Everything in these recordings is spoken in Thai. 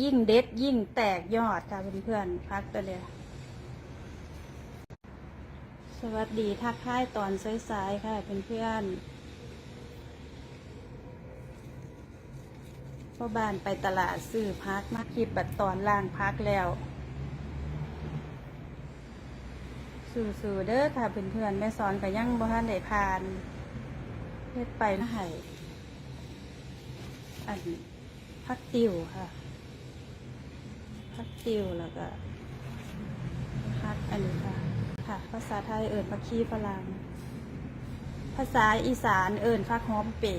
ยิ่งเด็ดยิ่งแตกยอดค่ะเพื่อนๆพักตัวเดียวสวัสดีทักทายตอนสายๆค่ะเพื่อนๆพ่อบ้านไปตลาดซื้อพักมาคลิปบัดตอนล่างพักแล้วสู่ๆเด้อค่ะเพื่อนๆแม่สอนก็ยังบ่ทันได้ผ่านเฮ็ดไปนะให้อันพักติวค่ะ พักติวแล้วก็พักอันนี้ค่ะค่ะ ภาษาไทยเอิญพักขี้ฝรั่งภาษาอีสานเอิญพักหอมเป๋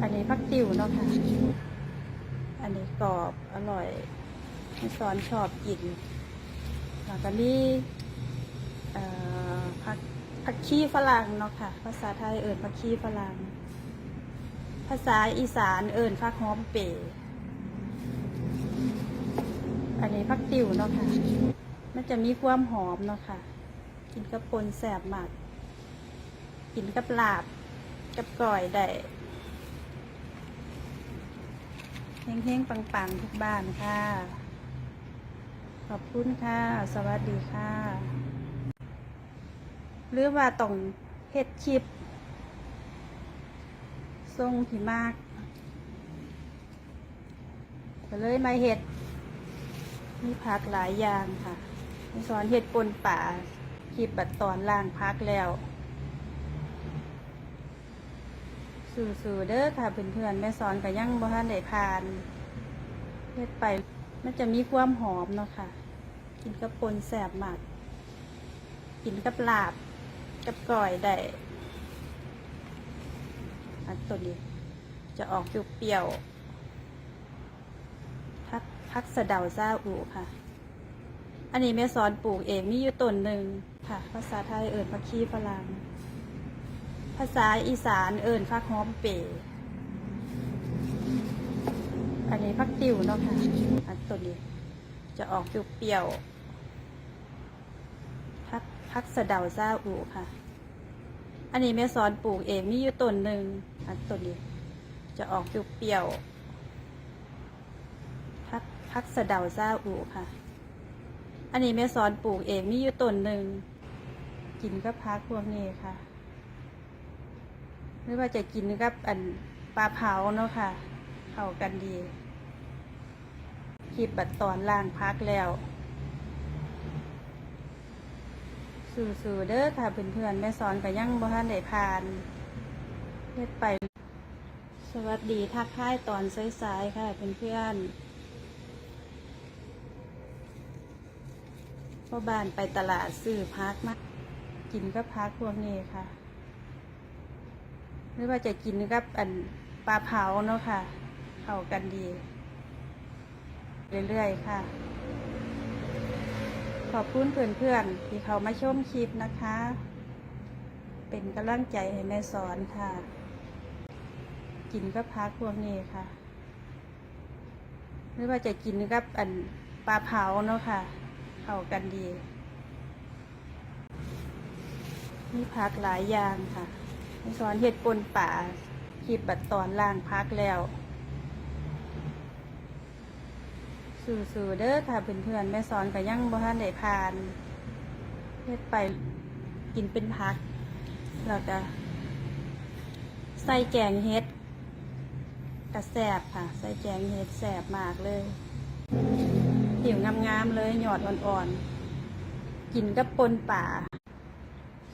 อันนี้พักติวเนาะค่ะ อันนี้กรอบอร่อยให้สอนชอบกินแล้วก็นี่เอ่อพักพักขี้ฝรั่งเนาะค่ะ ภาษาไทยเอิญพักขี้ฝรั่ง ภาษาอีสานเอิญพักหอมเป๋ อันนี้พักติ๋วเนาะค่ะ มันจะมีความหอมเนาะค่ะ กินกับปนแสบมาก กินกับลาบ กับก่อยได้เฮงๆ ปังๆ ทุกบ้านค่ะ ขอบคุณค่ะ สวัสดีค่ะ หรือว่าต้องเฮ็ดคลิปทรงที่มากก็เลยมาเฮ็ด มีผักหลายอย่างค่ะมีสอนเห็ดปนป่าคลิปบัดตอนล่างพักแล้วสู่ๆเด้อค่ะเพื่อนๆแม่สอนก็ยังบ่ทันได้ผ่านเฮ็ดไปมันจะมีความหอมเนาะค่ะ กินกับปนแสบมากกินกับลาบ กับก่อยได้อันตัวนี้จะออกเปรี้ยวๆ พักสะเดาซาอูค่ะ อันนี้แม่สอนปลูกเองมีอยู่ต้นหนึ่งค่ะ ภาษาไทยเอิญพักขี้ฝรั่งภาษาอีสานเอิญพักหอมเป๋อันนี้พักติวเนาะค่ะอันตัวนี้ จะออกเปรี้ยวพักพักสะเดาซาอูค่ะ อันนี้แม่สอนปลูกเองมีอยู่ต้นหนึ่งอันตัวนี้ จะออกเปรี้ยว พักสะเดาซาอูค่ะ อันนี้แม่สอนปลูกเองมีอยู่ต้นหนึ่งกินกับพักพวกนี้ค่ะหรือว่าจะกินกับอันปลาเผาเนาะค่ะเข้ากันดีคลิปบัดตอนล่างพักแล้วสู่ๆเด้อค่ะเพื่อนๆแม่สอนก็ยังบ่ทันได้ผ่านเฮ็ดไป สวัสดีทักทายตอนสายๆค่ะเพื่อนๆ พ่อบ้านไปตลาดซื้อพักมากินกับพักพวกนี้ค่ะ หรือว่าจะกินกับอันปลาเผาเนาะค่ะเข้ากันดี เรื่อยๆค่ะ ขอบคุณเพื่อนๆที่เขามาชมคลิปนะคะ เป็นกำลังใจให้แม่สอนค่ะ กินกับพักพวกนี้ค่ะ หรือว่าจะกินกับอันปลาเผาเนาะค่ะ เข้ากันดี มีผักหลายอย่างค่ะแม่สอนเห็ดปนป่าคลิปบัดตอนล่างพักแล้ว สู่ๆเด้อค่ะเพื่อนๆแม่สอนก็ยังบ่ทันได้ผ่านเฮ็ดไปกินเป็นพักแล้วก็ใส่แกงเฮ็ดกระแสบค่ะ ใส่แกงเฮ็ดแสบมากเลย ผิวงามๆเลยหยอดอ่อนๆ กินกับปนป่า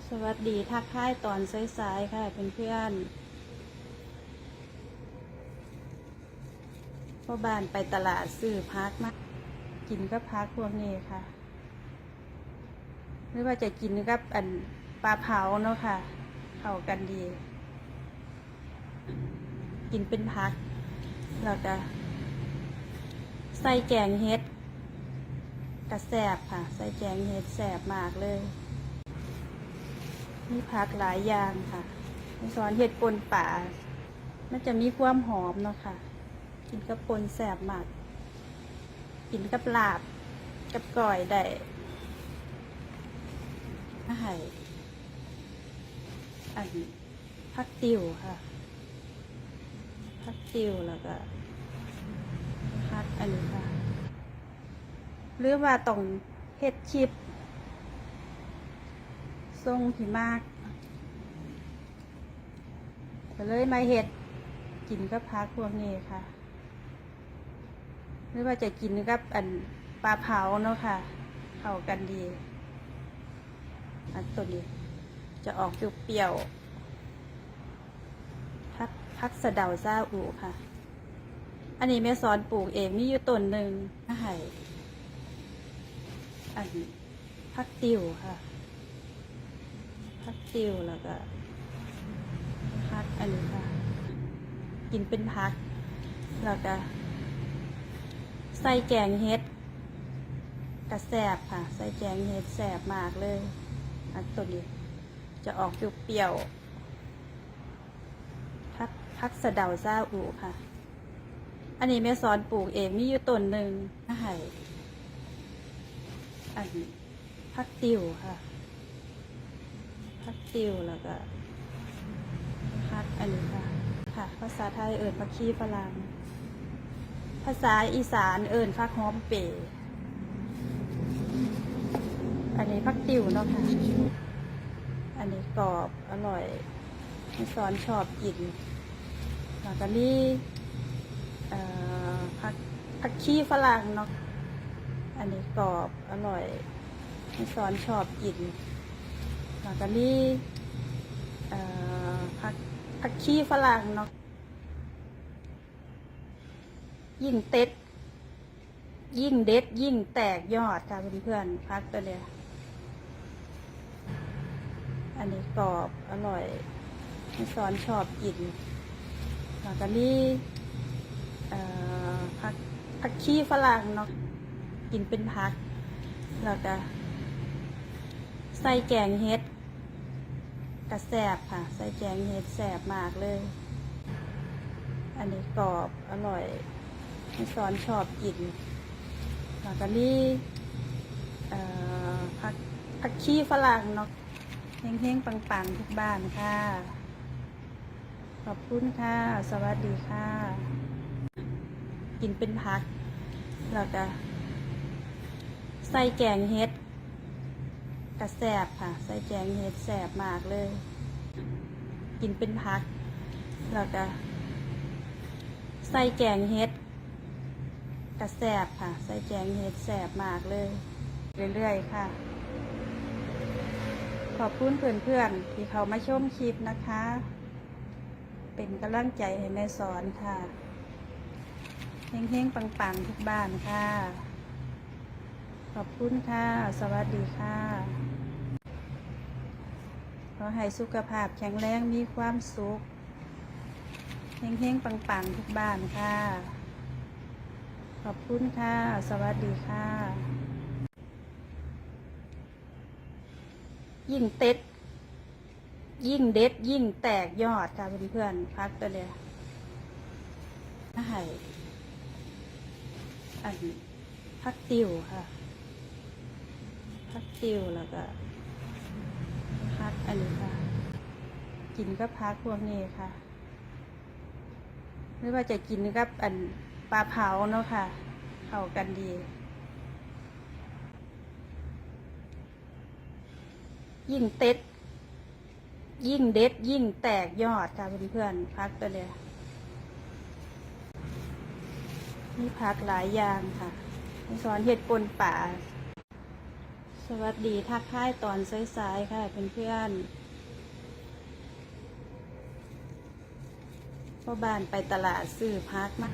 สวัสดีทักทายตอนสายๆค่ะเพื่อนๆพ่อบ้านไปตลาดซื้อพักมากินกับพักพวกนี้ค่ะหรือว่าจะกินกับอันปลาเผาเนาะค่ะเข้ากันดี กินเป็นพักแล้วก็ใส่แกงเฮ็ด กระแสบค่ะ ใส่แกงเฮ็ดแสบมากเลย มีผักหลายอย่างค่ะในสอนเห็ดปนป่า มันจะมีความหอมเนาะค่ะ กินกับปนแสบมาก กินกับลาบ กับก่อยได้อาหารอันพักติวค่ะพักติวแล้วก็พักอันนี้ค่ะ หรือว่าต้องเฮ็ดคลิปทรงผีมากก็เลยมาเฮ็ดกินกับพักพวกนี้ค่ะ หรือว่าจะกินกับอันปลาเผาเนาะค่ะเข้ากันดี อันตัวนี้ จะออกเปรี้ยวพักพักสะเดาซาอูค่ะ อันนี้แม่สอนปลูกเองมีอยู่ต้นหนึ่งนะไห้ อันพักติวค่ะพักติวแล้วก็พักอันนี้ค่ะ กินเป็นพัก แล้วก็ใส่แกงเฮ็ดกระแสบค่ะ ใส่แกงเฮ็ดแสบมากเลย อันตัวนี้ จะออกเปรี้ยวๆพักพักสะเดาซาอูค่ะ อันนี้แม่สอนปลูกเองมีอยู่ต้นหนึ่งนะไห้ อันพักติวค่ะ พักติวแล้วก็พักอันนี้ค่ะ ค่ะ ภาษาไทยเอิญพักขี้ฝรั่งภาษาอีสานเอิญพักหอมเป๋อันนี้พักติวเนาะค่ะ อันนี้กรอบอร่อยแม่สอนชอบกินแล้วก็นี่เอ่อผักผักขี้ฝรั่งเนาะ อันนี้กรอบอร่อยให้สอนชอบกินแล้วก็นี่ผักผักขี้ฝรั่งเนาะยิ่งเต็ด ยิ่งเด็ด ยิ่งแตกยอดค่ะเพื่อนๆพักตัวเนี้ยอันนี้กรอบอร่อยให้สอนชอบกินแล้วก็นี่ผักผักขี้ฝรั่งเนาะ กินเป็นผัก แล้วก็ใส่แกงเฮ็ดกระแสบค่ะ ใส่แกงเฮ็ดแสบมากเลย อันนี้กรอบอร่อยให้สอนชอบกินแล้วก็นี่ผักผักขี้ฝรั่งเนาะเฮงๆปังๆทุกบ้านค่ะ ขอบคุณค่ะ สวัสดีค่ะ กินเป็นพัก แล้วก็ ใส่แกงเฮ็ดกระแสบค่ะ ใส่แกงเฮ็ดแสบมากเลย กินเป็นพัก แล้วก็ใส่แกงเฮ็ดกระแสบค่ะ ใส่แกงเฮ็ดแสบมากเลย เรื่อยๆค่ะ ขอบคุณเพื่อนๆที่เขามาชมคลิปนะคะ เป็นกำลังใจให้แม่สอนค่ะเฮงๆปังๆทุกบ้านค่ะ ขอบคุณค่ะ สวัสดีค่ะ ขอให้สุขภาพแข็งแรงมีความสุขเฮงๆปังๆ ทุกบ้านค่ะ ขอบคุณค่ะ สวัสดีค่ะ ยิ่งเต็ด ยิ่งเด็ด ยิ่งแตกยอดค่ะเพื่อนๆพักตัวเนี้ยนะไห้อันพักติวค่ะ พักติวแล้วก็พักอันนี้ค่ะ กินก็พักพวกนี้ค่ะหรือว่าจะกินกับอันปลาเผาเนาะค่ะ เข้ากันดี ยิ่งเต็ด ยิ่งเด็ด ยิ่งแตกยอดค่ะเพื่อนๆพักตัวเนี้ยมีผักหลายอย่างค่ะมีสอนเห็ดปนป่า สวัสดีทักทายตอนสายๆค่ะเพื่อนๆพ่อบานไปตลาดซื้อพักมา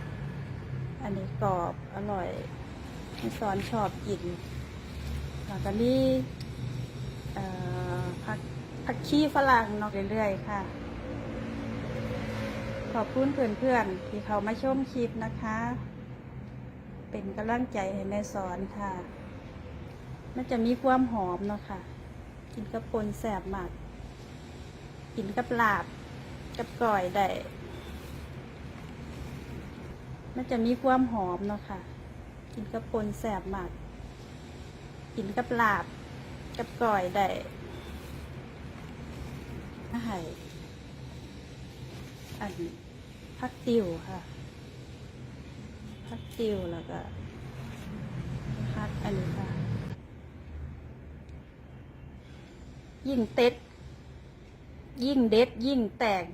อันนี้กรอบอร่อยมีสอนชอบกินแล้วก็นี่ผักผักขี้ฝรั่งเนอกเรื่อยๆค่ะ ขอบคุณเพื่อนๆที่เขามาชมคลิปนะคะ เป็นกำลังใจให้แม่สอนค่ะ มันจะมีความหอมเนาะค่ะ กินกับปนแสบมาก กินกับลาบ กับก่อยได้ มันจะมีความหอมเนาะค่ะ กินกับปนแสบมาก กินกับลาบ กับก่อยได้อาหารอันพักติวค่ะพักติวแล้วก็พักอันนี้ค่ะ ยิ่งเต็ด ยิ่งเด็ด ยิ่งแตก